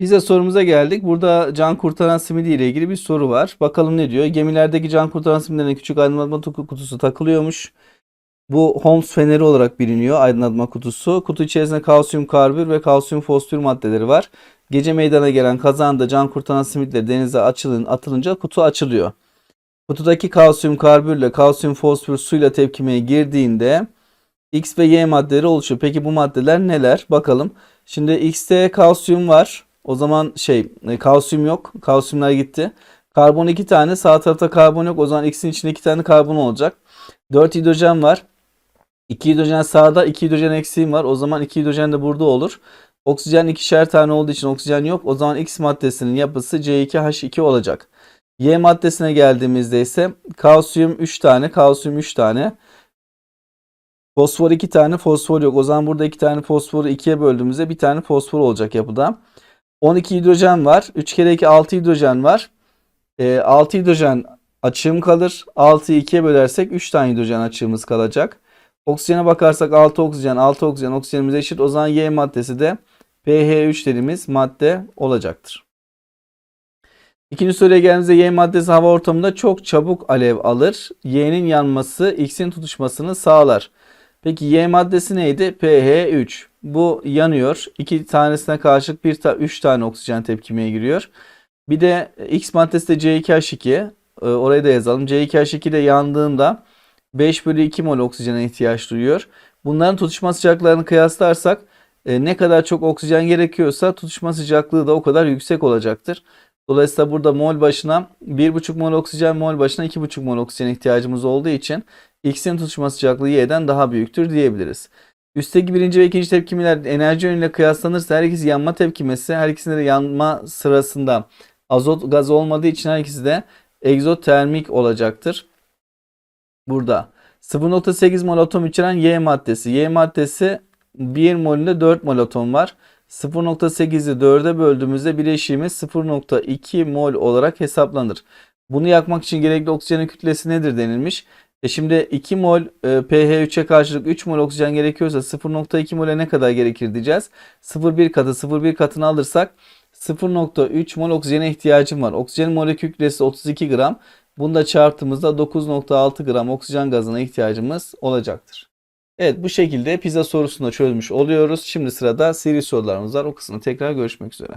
Bize sorumuza geldik. Burada can kurtaran simidi ile ilgili bir soru var. Bakalım ne diyor? Gemilerdeki can kurtaran simidlerine küçük aydınlatma tu- kutusu takılıyormuş. Bu Holmes feneri olarak biliniyor aydınlatma kutusu. Kutu içerisinde kalsiyum karbür ve kalsiyum fosfür maddeleri var. Gece meydana gelen kazanda can kurtaran simitler denize açılın, atılınca kutu açılıyor. Kutudaki kalsiyum karbürle kalsiyum fosfür suyla tepkimeye girdiğinde X ve Y maddeleri oluşuyor. Peki bu maddeler neler? Bakalım. Şimdi X'te kalsiyum var. O zaman şey e, kalsiyum yok. Kalsiyumlar gitti. Karbon iki tane. Sağ tarafta karbon yok. O zaman X'in içinde iki tane karbon olacak. 4 hidrojen var. 2 hidrojen sağda, 2 hidrojen eksiğim var. O zaman 2 hidrojen de burada olur. Oksijen ikişer tane olduğu için oksijen yok. O zaman X maddesinin yapısı C2H2 olacak. Y maddesine geldiğimizde ise kalsiyum 3 tane, kalsiyum 3 tane. Fosfor 2 tane, fosfor yok. O zaman burada 2 tane fosforu 2'ye böldüğümüzde bir tane fosfor olacak yapıda. 12 hidrojen var. 3 kere 2 6 hidrojen var. E, 6 hidrojen açığım kalır. 6'yı 2'ye bölersek 3 tane hidrojen açığımız kalacak. Oksijene bakarsak 6 oksijen, 6 oksijen oksijenimiz eşit. O zaman Y maddesi de pH3 dediğimiz madde olacaktır. İkinci soruya geldiğimizde Y maddesi hava ortamında çok çabuk alev alır. Y'nin yanması X'in tutuşmasını sağlar. Peki Y maddesi neydi? pH3. Bu yanıyor. İki tanesine karşılık bir ta 3 tane oksijen tepkimeye giriyor. Bir de X maddesi de C2H2. Ee, orayı da yazalım. C2H2 de yandığında 5 bölü 2 mol oksijene ihtiyaç duyuyor. Bunların tutuşma sıcaklarını kıyaslarsak e, ne kadar çok oksijen gerekiyorsa tutuşma sıcaklığı da o kadar yüksek olacaktır. Dolayısıyla burada mol başına 1,5 mol oksijen, mol başına 2,5 mol oksijen ihtiyacımız olduğu için X'in tutuşma sıcaklığı Y'den daha büyüktür diyebiliriz. Üstteki birinci ve ikinci tepkimeler enerji yönüyle kıyaslanırsa her ikisi yanma tepkimesi, her ikisinde de yanma sırasında azot gazı olmadığı için her ikisi de egzotermik olacaktır. Burada 0.8 mol atom içeren Y maddesi. Y maddesi 1 molünde 4 mol atom var. 0.8'i 4'e böldüğümüzde bileşiğimiz 0.2 mol olarak hesaplanır. Bunu yakmak için gerekli oksijenin kütlesi nedir denilmiş. E şimdi 2 mol e, pH3'e karşılık 3 mol oksijen gerekiyorsa 0.2 mole ne kadar gerekir diyeceğiz. 0,1 katı 0,1 katını alırsak 0.3 mol oksijene ihtiyacım var. Oksijenin molekül kütlesi 32 gram. Bunda çarptığımızda 9.6 gram oksijen gazına ihtiyacımız olacaktır. Evet bu şekilde pizza sorusunu da çözmüş oluyoruz. Şimdi sırada seri sorularımız var. O kısmı tekrar görüşmek üzere.